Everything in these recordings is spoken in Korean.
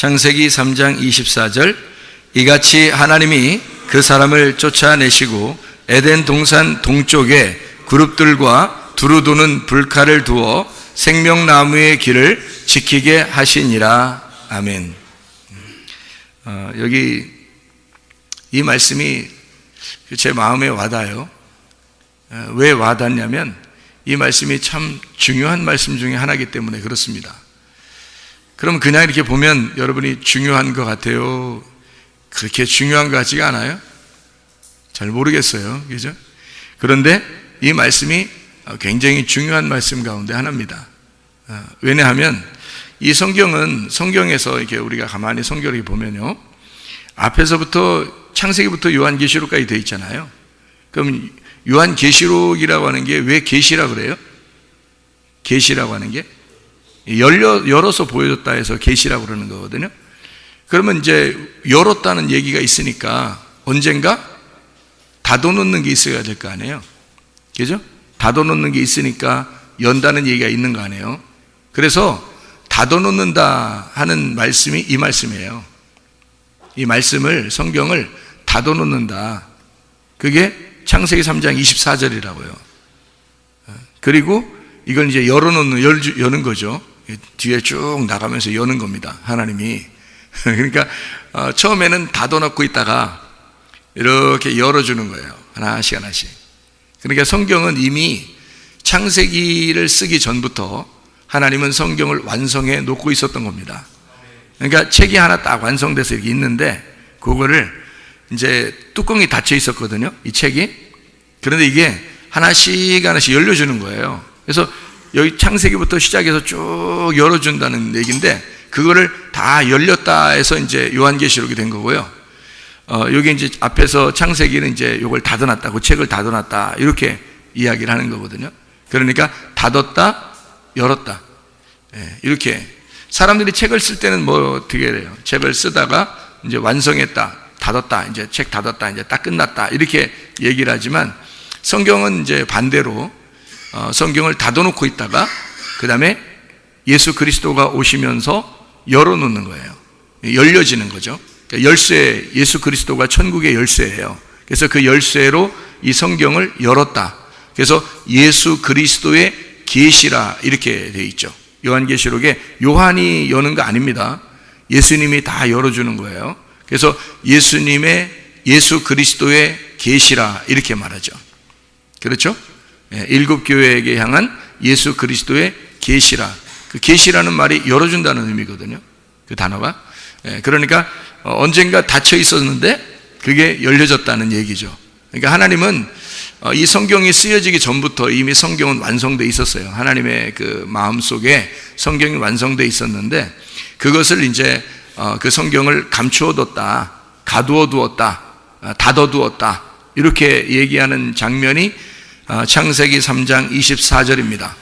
창세기 3장 24절 이같이 하나님이 그 사람을 쫓아내시고 에덴 동산 동쪽에 그룹들과 두루 도는 불칼을 두어 생명나무의 길을 지키게 하시니라 아멘. 어, 여기 이 말씀이 제 마음에 와닿아요. 어, 왜 와닿냐면 이 말씀이 참 중요한 말씀 중에 하나이기 때문에 그렇습니다. 그럼 그냥 이렇게 보면 여러분이 중요한 것 같아요. 그렇게 중요한 것 같지가 않아요? 잘 모르겠어요. 그죠? 그런데 이 말씀이 굉장히 중요한 말씀 가운데 하나입니다. 어, 왜냐하면 이 성경은 성경에서 이렇게 우리가 가만히 성경을 보면요. 앞에서부터 창세기부터 요한계시록까지 되어 있잖아요. 그럼 요한계시록이라고 하는 게 왜 계시라 그래요? 계시라고 하는 게 열려 열어서 보여줬다 해서 계시라고 그러는 거거든요. 그러면 이제 열었다는 얘기가 있으니까 언젠가 닫아놓는 게 있어야 될 거 아니에요. 그죠? 닫아놓는 게 있으니까 연다는 얘기가 있는 거 아니에요. 그래서 닫아놓는다 하는 말씀이 이 말씀이에요. 이 말씀을 성경을 닫아놓는다. 그게 창세기 3장 24절이라고요. 그리고 이걸 이제 열어놓는 열, 여는 거죠. 뒤에 쭉 나가면서 여는 겁니다. 하나님이 그러니까 어, 처음에는 닫아놓고 있다가 이렇게 열어주는 거예요. 하나씩 하나씩. 그러니까 성경은 이미 창세기를 쓰기 전부터 하나님은 성경을 완성해 놓고 있었던 겁니다. 그러니까 책이 하나 딱 완성돼서 이렇게 있는데 그거를 이제 뚜껑이 닫혀 있었거든요. 이 책이. 그런데 이게 하나씩 하나씩 열려주는 거예요. 그래서 여기 창세기부터 시작해서 쭉 열어준다는 얘기인데 그거를 다 열렸다 해서 이제 요한계시록이 된 거고요. 어, 여기 이제 앞에서 창세기는 이제 이걸 닫아놨다, 그 책을 닫아놨다 이렇게 이야기를 하는 거거든요. 그러니까 닫았다, 열었다 예, 이렇게 사람들이 책을 쓸 때는 뭐 어떻게 해요? 책을 쓰다가 이제 완성했다, 닫았다, 이제 책 닫았다, 이제 딱 끝났다 이렇게 얘기를 하지만 성경은 이제 반대로 어, 성경을 닫아놓고 있다가 그 다음에 예수 그리스도가 오시면서 열어놓는 거예요. 열려지는 거죠. 그러니까 열쇠, 예수 그리스도가 천국의 열쇠예요. 그래서 그 열쇠로 이 성경을 열었다. 그래서 예수 그리스도의 계시라 이렇게 되어 있죠. 요한계시록에 요한이 여는 거 아닙니다. 예수님이 다 열어주는 거예요. 그래서 예수님의 예수 그리스도의 계시라 이렇게 말하죠. 그렇죠? 예, 일곱 교회에게 향한 예수 그리스도의 계시라. 그 계시라는 말이 열어준다는 의미거든요. 그 단어가. 예, 그러니까 어, 언젠가 닫혀 있었는데 그게 열려졌다는 얘기죠. 그러니까 하나님은 어, 이 성경이 쓰여지기 전부터 이미 성경은 완성돼 있었어요. 하나님의 그 마음 속에 성경이 완성돼 있었는데 그것을 이제 어, 그 성경을 감추어 뒀다, 가두어 두었다, 닫아 두었다 이렇게 얘기하는 장면이 창세기 3장 24절입니다.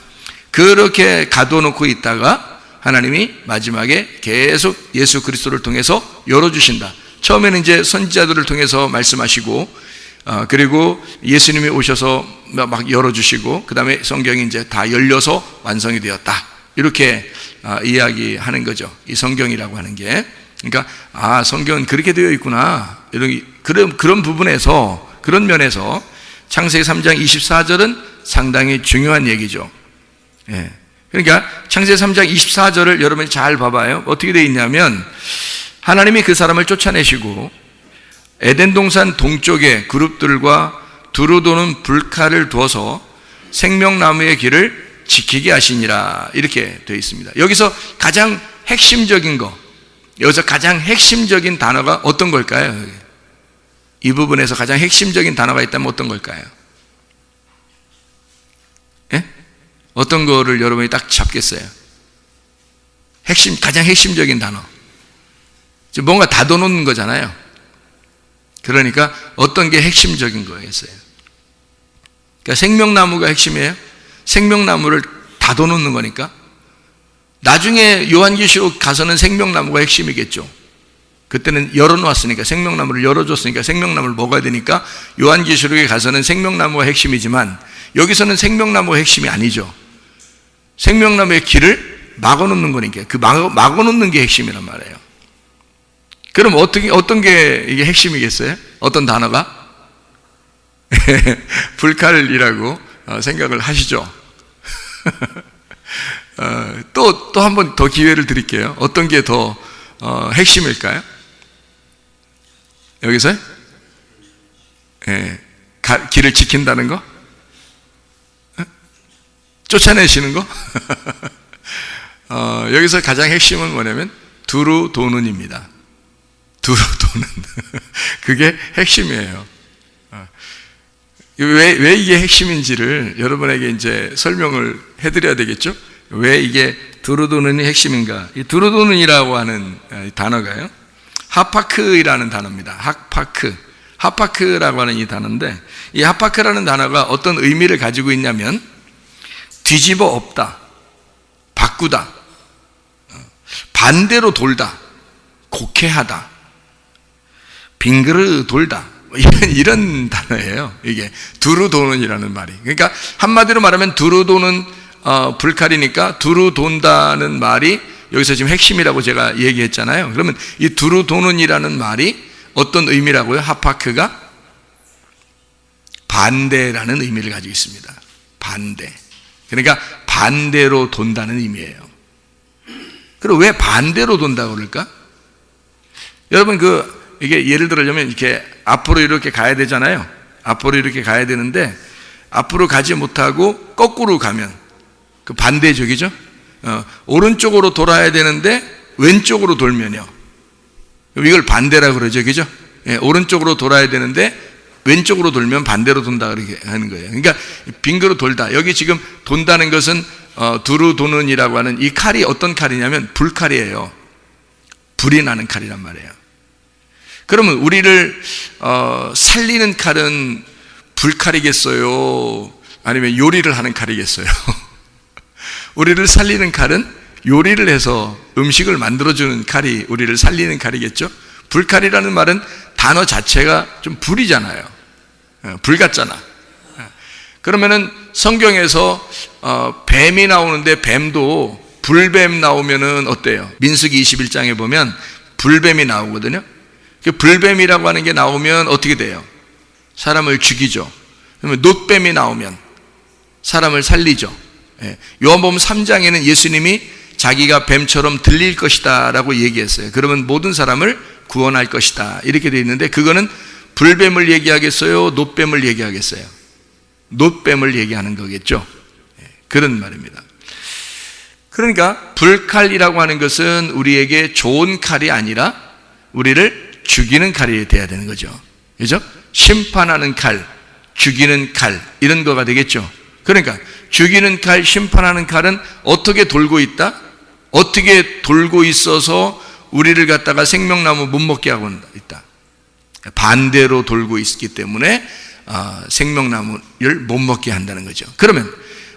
그렇게 가둬놓고 있다가 하나님이 마지막에 계속 예수 그리스도를 통해서 열어주신다. 처음에는 이제 선지자들을 통해서 말씀하시고, 어, 그리고 예수님이 오셔서 막 열어주시고, 그 다음에 성경이 이제 다 열려서 완성이 되었다. 이렇게 어, 이야기하는 거죠. 이 성경이라고 하는 게. 그러니까, 아, 성경은 그렇게 되어 있구나. 이런, 그런, 그런 부분에서, 그런 면에서 창세기 3장 24절은 상당히 중요한 얘기죠. 예. 그러니까 창세기 3장 24절을 여러분이 잘 봐봐요. 어떻게 되어 있냐면 하나님이 그 사람을 쫓아내시고 에덴 동산 동쪽에 그룹들과 두루 도는 불칼을 두어서 생명나무의 길을 지키게 하시니라 이렇게 되어 있습니다. 여기서 가장 핵심적인 거 여기서 가장 핵심적인 단어가 어떤 걸까요? 이 부분에서 가장 핵심적인 단어가 있다면 어떤 걸까요? 예? 어떤 거를 여러분이 딱 잡겠어요? 핵심, 가장 핵심적인 단어. 뭔가 닫아놓는 거잖아요. 그러니까 어떤 게 핵심적인 거였어요? 그러니까 생명나무가 핵심이에요? 생명나무를 닫아놓는 거니까? 나중에 요한계시록 가서는 생명나무가 핵심이겠죠. 그때는 열어놓았으니까 생명나무를 열어줬으니까 생명나무를 먹어야 되니까 요한계시록에 가서는 생명나무가 핵심이지만 여기서는 생명나무가 핵심이 아니죠. 생명나무의 길을 막아놓는 거니까 그 막아놓는 게 핵심이란 말이에요. 그럼 어떻게, 어떤 게 이게 핵심이겠어요? 어떤 단어가? 불칼이라고 어, 생각을 하시죠. 어, 또, 또 한 번 더 기회를 드릴게요. 어떤 게더 어, 핵심일까요? 여기서? 예, 가- 길을 지킨다는 거? 어? 쫓아내시는 거? 어, 여기서 가장 핵심은 뭐냐면 두루 도는입니다. 두루 도는. 그게 핵심이에요. 어. 왜, 왜 이게 핵심인지를 여러분에게 이제 설명을 해드려야 되겠죠? 왜 이게 두루 도는이 핵심인가? 이 두루 도는이라고 하는 이 단어가요. 하파크이라는 단어입니다. 하파크. 하파크라고 하는 이 단어인데, 이 하파크라는 단어가 어떤 의미를 가지고 있냐면, 뒤집어 엎다, 바꾸다, 어, 반대로 돌다, 곡해하다, 빙그르 돌다. 뭐 이런, 이런 단어예요. 이게 두루 도는이라는 말이. 그러니까 한마디로 말하면 두루 도는 어, 불칼이니까 두루 돈다는 말이 여기서 지금 핵심이라고 제가 얘기했잖아요. 그러면 이 두루 도는이라는 말이 어떤 의미라고요? 하파크가 반대라는 의미를 가지고 있습니다. 반대. 그러니까 반대로 돈다는 의미예요. 그리고 왜 반대로 돈다고 그럴까? 여러분 그 이게 예를 들자면 이렇게 앞으로 이렇게 가야 되잖아요. 앞으로 이렇게 가야 되는데 앞으로 가지 못하고 거꾸로 가면 그 반대적이죠. 어, 오른쪽으로 돌아야 되는데 왼쪽으로 돌면요. 이걸 반대라 그러죠, 그죠? 예, 오른쪽으로 돌아야 되는데 왼쪽으로 돌면 반대로 돈다 그렇게 하는 거예요. 그러니까 빙그로 돌다. 여기 지금 돈다는 것은 어, 두루 도는이라고 하는 이 칼이 어떤 칼이냐면 불칼이에요. 불이 나는 칼이란 말이에요. 그러면 우리를 어, 살리는 칼은 불칼이겠어요? 아니면 요리를 하는 칼이겠어요? 우리를 살리는 칼은 요리를 해서 음식을 만들어주는 칼이 우리를 살리는 칼이겠죠? 불칼이라는 말은 단어 자체가 좀 불이잖아요. 어, 불 같잖아. 어. 그러면은 성경에서 어, 뱀이 나오는데 뱀도 불뱀 나오면은 어때요? 민수기 21장에 보면 불뱀이 나오거든요. 그 불뱀이라고 하는 게 나오면 어떻게 돼요? 사람을 죽이죠. 그러면 놋뱀이 나오면 사람을 살리죠. 예. 요한복음 3장에는 예수님이 자기가 뱀처럼 들릴 것이다 라고 얘기했어요. 그러면 모든 사람을 구원할 것이다. 이렇게 되어 있는데 그거는 불뱀을 얘기하겠어요? 놋뱀을 얘기하겠어요? 놋뱀을 얘기하는 거겠죠. 예. 그런 말입니다. 그러니까 불칼이라고 하는 것은 우리에게 좋은 칼이 아니라 우리를 죽이는 칼이 돼야 되는 거죠. 그죠? 심판하는 칼, 죽이는 칼, 이런 거가 되겠죠. 그러니까 죽이는 칼, 심판하는 칼은 어떻게 돌고 있다? 어떻게 돌고 있어서 우리를 갖다가 생명나무 못 먹게 하고 있다. 반대로 돌고 있기 때문에 어, 생명나무를 못 먹게 한다는 거죠. 그러면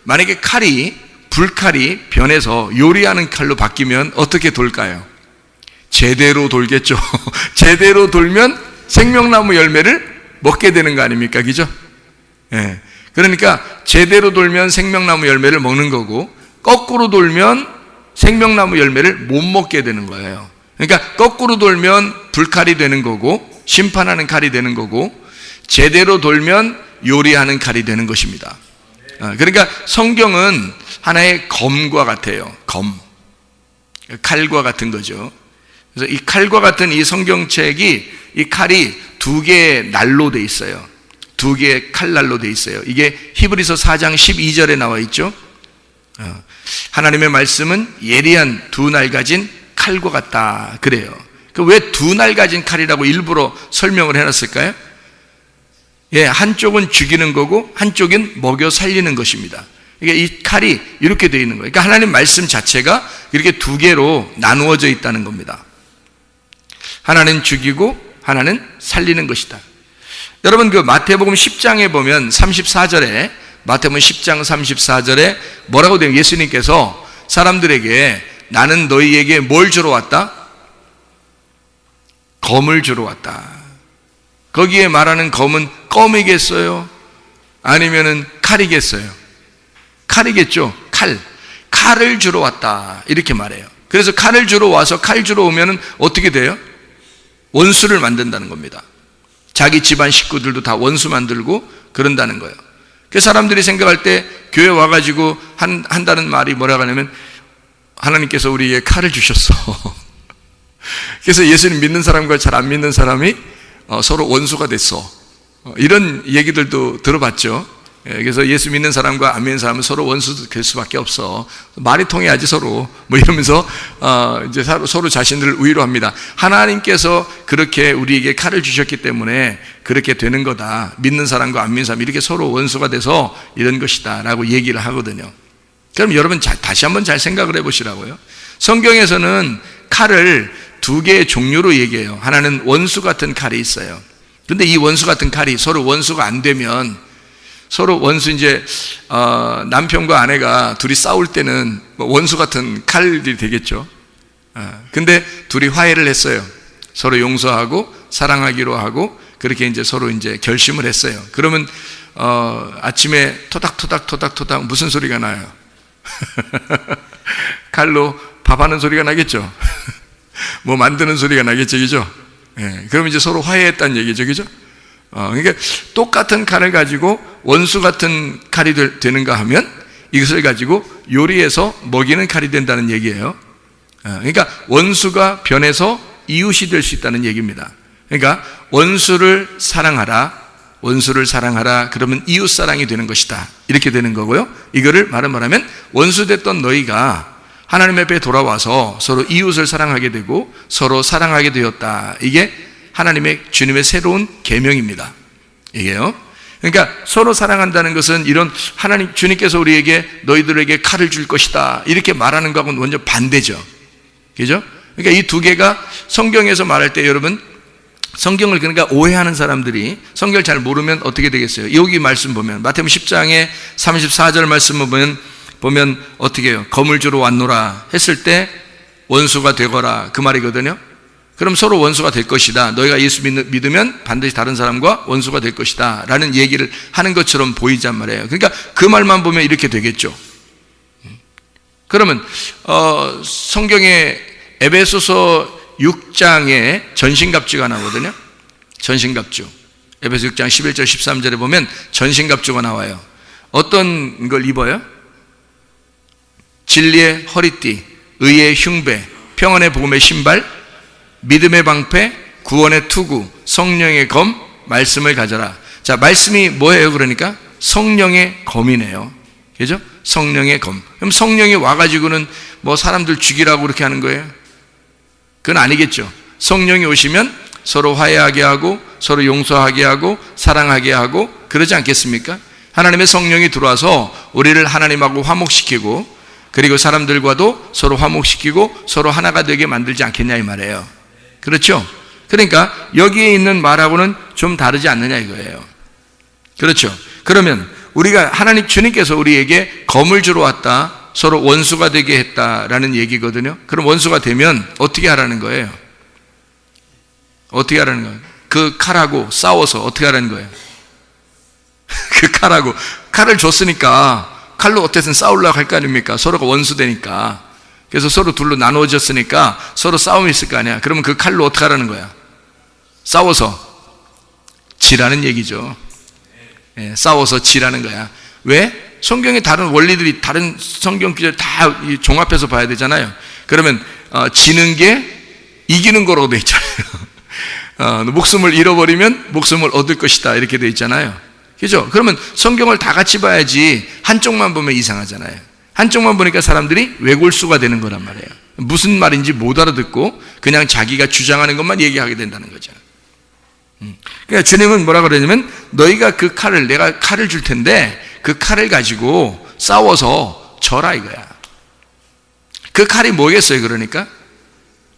만약에 칼이 불칼이 변해서 요리하는 칼로 바뀌면 어떻게 돌까요? 제대로 돌겠죠. 제대로 돌면 생명나무 열매를 먹게 되는 거 아닙니까? 그죠? 예. 그러니까 제대로 돌면 생명나무 열매를 먹는 거고 거꾸로 돌면 생명나무 열매를 못 먹게 되는 거예요. 그러니까 거꾸로 돌면 불칼이 되는 거고 심판하는 칼이 되는 거고 제대로 돌면 요리하는 칼이 되는 것입니다. 아, 그러니까 성경은 하나의 검과 같아요. 검. 칼과 같은 거죠. 그래서 이 칼과 같은 이 성경책이 이 칼이 두 개의 날로 돼 있어요. 두 개의 칼날로 돼 있어요. 이게 히브리서 4장 12절에 나와 있죠. 어, 하나님의 말씀은 예리한 두 날 가진 칼과 같다. 그래요. 그왜두 날 가진 칼이라고 일부러 설명을 해놨을까요? 예, 한쪽은 죽이는 거고 한쪽은 먹여 살리는 것입니다. 이게 이 칼이 이렇게 되어 있는 거예요. 그러니까 하나님 말씀 자체가 이렇게 두 개로 나누어져 있다는 겁니다. 하나는 죽이고 하나는 살리는 것이다. 여러분 그 마태복음 10장에 보면 34절에 마태복음 10장 34절에 뭐라고 되면 예수님께서 사람들에게 나는 너희에게 뭘 주러 왔다? 검을 주러 왔다. 거기에 말하는 검은 껌이겠어요? 아니면은 칼이겠어요? 칼이겠죠? 칼. 칼을 주러 왔다. 이렇게 말해요. 그래서 칼을 주러 와서 칼 주러 오면은 어떻게 돼요? 원수를 만든다는 겁니다. 자기 집안 식구들도 다 원수 만들고 그런다는 거예요. 그 사람들이 생각할 때 교회 와가지고 한, 한다는 말이 뭐라고 하냐면 하나님께서 우리에게 칼을 주셨어. 그래서 예수님 믿는 사람과 잘 안 믿는 사람이 어, 서로 원수가 됐어. 어, 이런 얘기들도 들어봤죠. 예, 그래서 예수 믿는 사람과 안 믿는 사람은 서로 원수 될 수밖에 없어. 말이 통해야지 서로. 뭐 이러면서 어, 이제 서로, 서로 자신들을 위로합니다. 하나님께서 그렇게 우리에게 칼을 주셨기 때문에 그렇게 되는 거다. 믿는 사람과 안 믿는 사람 이렇게 서로 원수가 돼서 이런 것이다라고 얘기를 하거든요. 그럼 여러분 자, 다시 한번 잘 생각을 해보시라고요. 성경에서는 칼을 두 개의 종류로 얘기해요. 하나는 원수 같은 칼이 있어요. 근데 이 원수 같은 칼이 서로 원수가 안 되면 서로 원수 이제 어, 남편과 아내가 둘이 싸울 때는 뭐 원수 같은 칼이 되겠죠. 어, 근데 둘이 화해를 했어요. 서로 용서하고 사랑하기로 하고 그렇게 이제 서로 이제 결심을 했어요. 그러면 어, 아침에 토닥토닥 토닥토닥 무슨 소리가 나요? 칼로 밥하는 소리가 나겠죠. 뭐 만드는 소리가 나겠죠, 그죠? 예, 그럼 이제 서로 화해했다는 얘기죠, 그죠? 어, 그러니까 똑같은 칼을 가지고 원수 같은 칼이 되, 되는가 하면 이것을 가지고 요리해서 먹이는 칼이 된다는 얘기예요. 어, 그러니까 원수가 변해서 이웃이 될 수 있다는 얘기입니다. 그러니까 원수를 사랑하라, 원수를 사랑하라. 그러면 이웃 사랑이 되는 것이다. 이렇게 되는 거고요. 이거를 말은 말하면 원수 됐던 너희가 하나님 앞에 돌아와서 서로 이웃을 사랑하게 되고 서로 사랑하게 되었다. 이게 하나님의 주님의 새로운 계명입니다. 이게요. 그러니까 서로 사랑한다는 것은 이런 하나님 주님께서 우리에게 너희들에게 칼을 줄 것이다. 이렇게 말하는 거하고는 완전 반대죠. 그죠? 그러니까 이 두 개가 성경에서 말할 때 여러분 성경을 그러니까 오해하는 사람들이 성경을 잘 모르면 어떻게 되겠어요? 여기 말씀 보면 마태복음 10장에 34절 말씀을 보면 보면 어떻게 해요? 검을 주러 왔노라 했을 때 원수가 되거라 그 말이거든요. 그럼 서로 원수가 될 것이다. 너희가 예수 믿으면 반드시 다른 사람과 원수가 될 것이다. 라는 얘기를 하는 것처럼 보이잔 말이에요. 그러니까 그 말만 보면 이렇게 되겠죠. 그러면 어, 성경에 에베소서 6장에 전신갑주가 나오거든요. 전신갑주. 에베소 6장 11절 13절에 보면 전신갑주가 나와요. 어떤 걸 입어요? 진리의 허리띠, 의의 흉배, 평안의 복음의 신발, 믿음의 방패, 구원의 투구, 성령의 검, 말씀을 가져라. 자, 말씀이 뭐예요? 그러니까 성령의 검이네요. 그죠? 성령의 검. 그럼 성령이 와가지고는 뭐 사람들 죽이라고 그렇게 하는 거예요? 그건 아니겠죠. 성령이 오시면 서로 화해하게 하고 서로 용서하게 하고 사랑하게 하고 그러지 않겠습니까? 하나님의 성령이 들어와서 우리를 하나님하고 화목시키고 그리고 사람들과도 서로 화목시키고 서로 하나가 되게 만들지 않겠냐 이 말이에요. 그렇죠? 그러니까 여기에 있는 말하고는 좀 다르지 않느냐 이거예요. 그렇죠? 그러면 우리가 하나님 주님께서 우리에게 검을 주러 왔다. 서로 원수가 되게 했다라는 얘기거든요. 그럼 원수가 되면 어떻게 하라는 거예요? 어떻게 하라는 거예요? 그 칼하고 싸워서 어떻게 하라는 거예요? 그 칼하고 칼을 줬으니까 칼로 어쨌든 싸우려고 할 거 아닙니까? 서로가 원수 되니까. 그래서 서로 둘로 나누어졌으니까 서로 싸움이 있을 거 아니야. 그러면 그 칼로 어떻게 하라는 거야? 싸워서 지라는 얘기죠. 예, 싸워서 지라는 거야. 왜? 성경의 다른 원리들이 다른 성경 기절 다 종합해서 봐야 되잖아요. 그러면 어, 지는 게 이기는 거라고 돼 있잖아요. 어, 목숨을 잃어버리면 목숨을 얻을 것이다 이렇게 돼 있잖아요. 그죠? 그러면 성경을 다 같이 봐야지 한쪽만 보면 이상하잖아요. 한쪽만 보니까 사람들이 외골수가 되는 거란 말이에요. 무슨 말인지 못 알아듣고 그냥 자기가 주장하는 것만 얘기하게 된다는 거죠. 음. 그러니까 주님은 뭐라 그러냐면 너희가 그 칼을 내가 칼을 줄 텐데 그 칼을 가지고 싸워서 져라 이거야. 그 칼이 뭐겠어요? 그러니까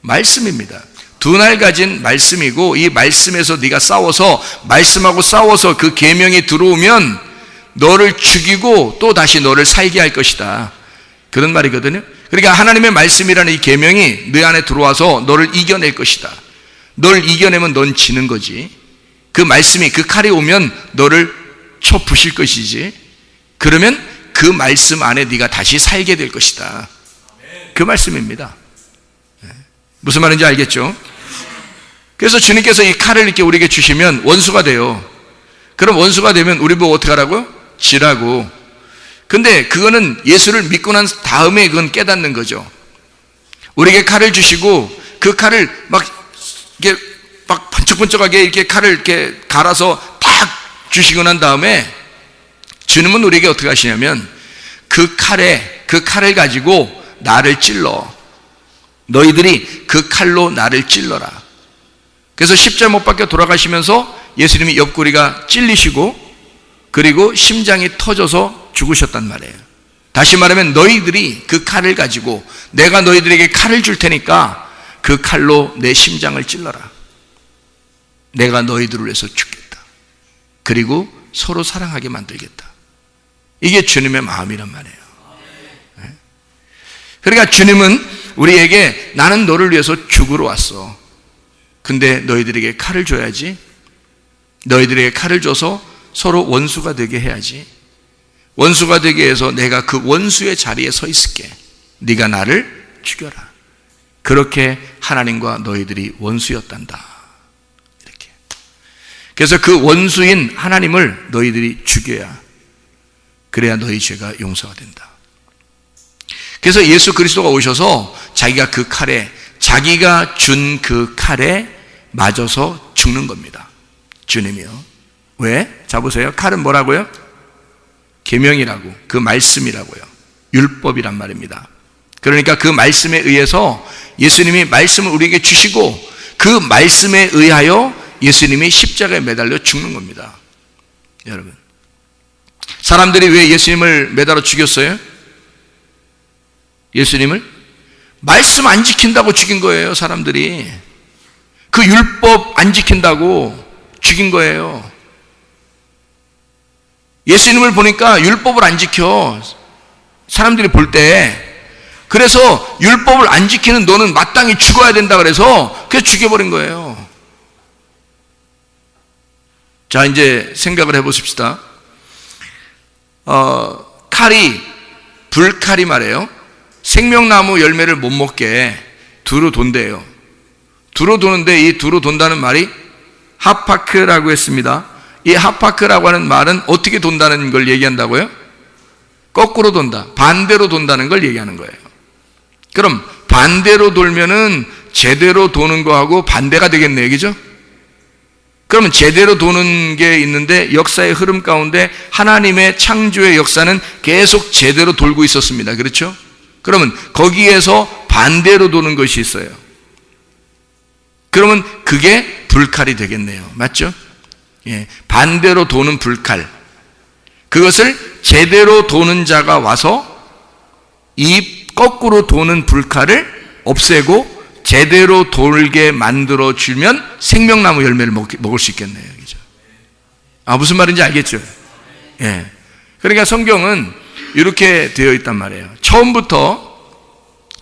말씀입니다. 두 날 가진 말씀이고 이 말씀에서 네가 싸워서 말씀하고 싸워서 그 계명이 들어오면 너를 죽이고 또 다시 너를 살게 할 것이다. 그런 말이거든요. 그러니까 하나님의 말씀이라는 이 계명이 너 안에 들어와서 너를 이겨낼 것이다. 널 이겨내면 넌 지는 거지. 그 말씀이 그 칼이 오면 너를 쳐 부실 것이지. 그러면 그 말씀 안에 네가 다시 살게 될 것이다. 그 말씀입니다. 무슨 말인지 알겠죠? 그래서 주님께서 이 칼을 이렇게 우리에게 주시면 원수가 돼요. 그럼 원수가 되면 우리 보고 어떻게 하라고요? 지라고. 근데 그거는 예수를 믿고 난 다음에 그건 깨닫는 거죠. 우리에게 칼을 주시고 그 칼을 막 이렇게 막 번쩍번쩍하게 이렇게 칼을 이렇게 갈아서 딱 주시고 난 다음에 주님은 우리에게 어떻게 하시냐면 그 칼에 그 칼을 가지고 나를 찔러 너희들이 그 칼로 나를 찔러라. 그래서 십자 못 박혀 돌아가시면서 예수님이 옆구리가 찔리시고 그리고 심장이 터져서 죽으셨단 말이에요. 다시 말하면 너희들이 그 칼을 가지고 내가 너희들에게 칼을 줄 테니까 그 칼로 내 심장을 찔러라. 내가 너희들을 위해서 죽겠다. 그리고 서로 사랑하게 만들겠다. 이게 주님의 마음이란 말이에요. 네? 그러니까 주님은 우리에게 나는 너를 위해서 죽으러 왔어. 근데 너희들에게 칼을 줘야지. 너희들에게 칼을 줘서 서로 원수가 되게 해야지. 원수가 되게 해서 내가 그 원수의 자리에 서 있을게. 네가 나를 죽여라. 그렇게 하나님과 너희들이 원수였단다. 이렇게. 그래서 그 원수인 하나님을 너희들이 죽여야 그래야 너희 죄가 용서가 된다. 그래서 예수 그리스도가 오셔서 자기가 그 칼에 자기가 준 그 칼에 맞아서 죽는 겁니다. 주님이요. 왜? 자 보세요. 칼은 뭐라고요? 계명이라고 그 말씀이라고요. 율법이란 말입니다. 그러니까 그 말씀에 의해서 예수님이 말씀을 우리에게 주시고 그 말씀에 의하여 예수님이 십자가에 매달려 죽는 겁니다. 여러분. 사람들이 왜 예수님을 매달아 죽였어요? 예수님을 말씀 안 지킨다고 죽인 거예요, 사람들이. 그 율법 안 지킨다고 죽인 거예요. 예수님을 보니까 율법을 안 지켜. 사람들이 볼 때. 그래서 율법을 안 지키는 너는 마땅히 죽어야 된다 그래서 그래서 죽여버린 거예요. 자, 이제 생각을 해보십시다. 어, 칼이, 불칼이 말이에요. 생명나무 열매를 못 먹게 두루 돈대요. 두루 도는데 이 두루 돈다는 말이 하파크라고 했습니다. 이 하파크라고 하는 말은 어떻게 돈다는 걸 얘기한다고요? 거꾸로 돈다. 반대로 돈다는 걸 얘기하는 거예요. 그럼 반대로 돌면은 제대로 도는 거하고 반대가 되겠네요. 그죠? 그러면 제대로 도는 게 있는데 역사의 흐름 가운데 하나님의 창조의 역사는 계속 제대로 돌고 있었습니다. 그렇죠? 그러면 거기에서 반대로 도는 것이 있어요. 그러면 그게 불칼이 되겠네요. 맞죠? 예, 반대로 도는 불칼. 그것을 제대로 도는 자가 와서 이 거꾸로 도는 불칼을 없애고 제대로 돌게 만들어 주면 생명나무 열매를 먹, 먹을 수 있겠네요. 그죠? 아, 무슨 말인지 알겠죠? 예. 그러니까 성경은 이렇게 되어 있단 말이에요. 처음부터,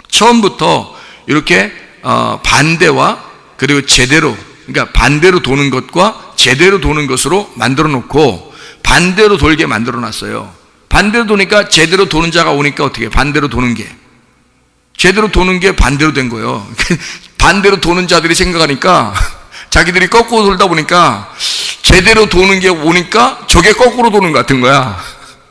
처음부터 이렇게 어, 반대와 그리고 제대로, 그러니까 반대로 도는 것과 제대로 도는 것으로 만들어 놓고 반대로 돌게 만들어 놨어요. 반대로 도니까 제대로 도는 자가 오니까 어떻게 반대로 도는 게 제대로 도는 게 반대로 된 거예요. 반대로 도는 자들이 생각하니까 자기들이 거꾸로 돌다 보니까 제대로 도는 게 오니까 저게 거꾸로 도는 것 같은 거야.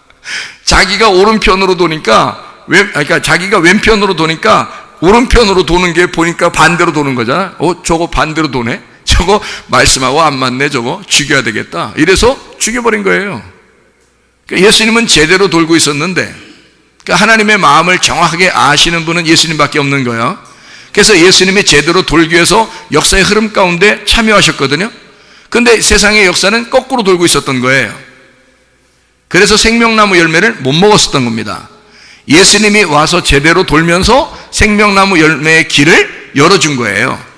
자기가 오른편으로 도니까 왼, 그러니까 자기가 왼편으로 도니까 오른편으로 도는 게 보니까 반대로 도는 거잖아. 어, 저거 반대로 도네? 저거 말씀하고 안 맞네, 저거. 죽여야 되겠다. 이래서 죽여버린 거예요. 그러니까 예수님은 제대로 돌고 있었는데, 그러니까 하나님의 마음을 정확하게 아시는 분은 예수님밖에 없는 거예요. 그래서 예수님이 제대로 돌기 위해서 역사의 흐름 가운데 참여하셨거든요. 근데 세상의 역사는 거꾸로 돌고 있었던 거예요. 그래서 생명나무 열매를 못 먹었었던 겁니다. 예수님이 와서 제대로 돌면서 생명나무 열매의 길을 열어준 거예요.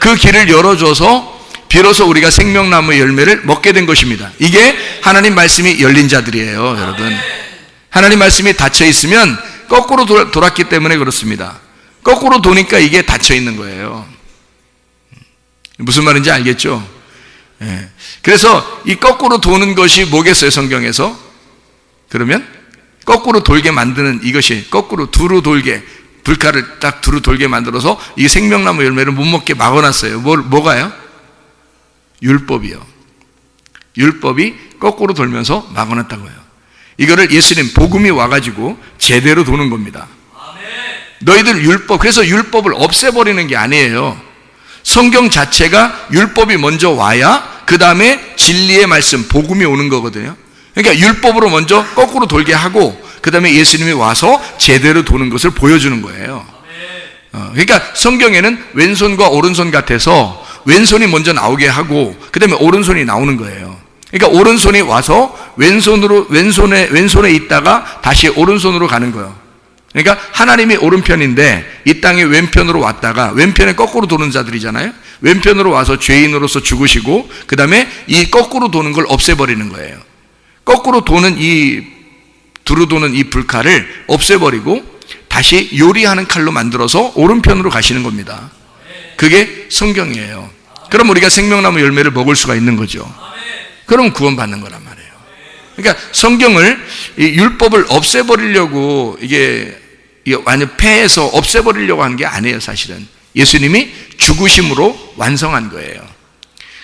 그 길을 열어줘서 비로소 우리가 생명나무 열매를 먹게 된 것입니다. 이게 하나님 말씀이 열린 자들이에요, 여러분. 하나님 말씀이 닫혀 있으면 거꾸로 돌았기 때문에 그렇습니다. 거꾸로 도니까 이게 닫혀 있는 거예요. 무슨 말인지 알겠죠? 예. 그래서 이 거꾸로 도는 것이 뭐겠어요, 성경에서? 그러면 거꾸로 돌게 만드는 이것이 거꾸로 두루 돌게 불칼을 딱 두루 돌게 만들어서 이 생명나무 열매를 못 먹게 막아놨어요. 뭐, 뭐가요? 율법이요. 율법이 거꾸로 돌면서 막아놨다고 해요. 이거를 예수님 복음이 와가지고 제대로 도는 겁니다. 너희들 율법, 그래서 율법을 없애버리는 게 아니에요. 성경 자체가 율법이 먼저 와야 그 다음에 진리의 말씀, 복음이 오는 거거든요. 그러니까 율법으로 먼저 거꾸로 돌게 하고 그 다음에 예수님이 와서 제대로 도는 것을 보여주는 거예요. 어, 그러니까 성경에는 왼손과 오른손 같아서 왼손이 먼저 나오게 하고 그 다음에 오른손이 나오는 거예요. 그러니까 오른손이 와서 왼손으로 왼손에 왼손에 있다가 다시 오른손으로 가는 거예요. 그러니까 하나님이 오른편인데 이 땅에 왼편으로 왔다가 왼편에 거꾸로 도는 자들이잖아요. 왼편으로 와서 죄인으로서 죽으시고 그 다음에 이 거꾸로 도는 걸 없애버리는 거예요. 거꾸로 도는 이 두루 도는 이 불칼을 없애버리고 다시 요리하는 칼로 만들어서 오른편으로 가시는 겁니다. 그게 성경이에요. 그럼 우리가 생명나무 열매를 먹을 수가 있는 거죠. 그럼 구원받는 거란 말이에요. 그러니까 성경을 이 율법을 없애버리려고 이게 완전 폐해서 없애버리려고 한 게 아니에요, 사실은. 예수님이 죽으심으로 완성한 거예요.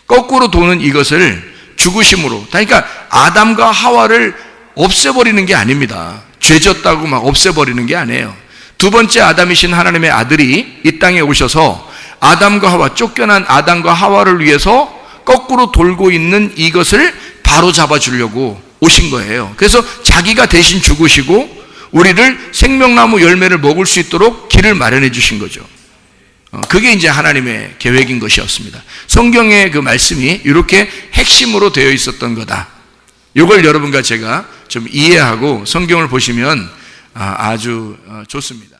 거꾸로 도는 이것을 죽으심으로. 그러니까 아담과 하와를 없애버리는 게 아닙니다. 죄졌다고 막 없애버리는 게 아니에요. 두 번째 아담이신 하나님의 아들이 이 땅에 오셔서 아담과 하와, 쫓겨난 아담과 하와를 위해서 거꾸로 돌고 있는 이것을 바로 잡아 주려고 오신 거예요. 그래서 자기가 대신 죽으시고 우리를 생명나무 열매를 먹을 수 있도록 길을 마련해 주신 거죠. 어, 그게 이제 하나님의 계획인 것이었습니다. 성경의 그 말씀이 이렇게 핵심으로 되어 있었던 거다. 이걸 여러분과 제가 좀 이해하고 성경을 보시면 아, 아주 어, 좋습니다.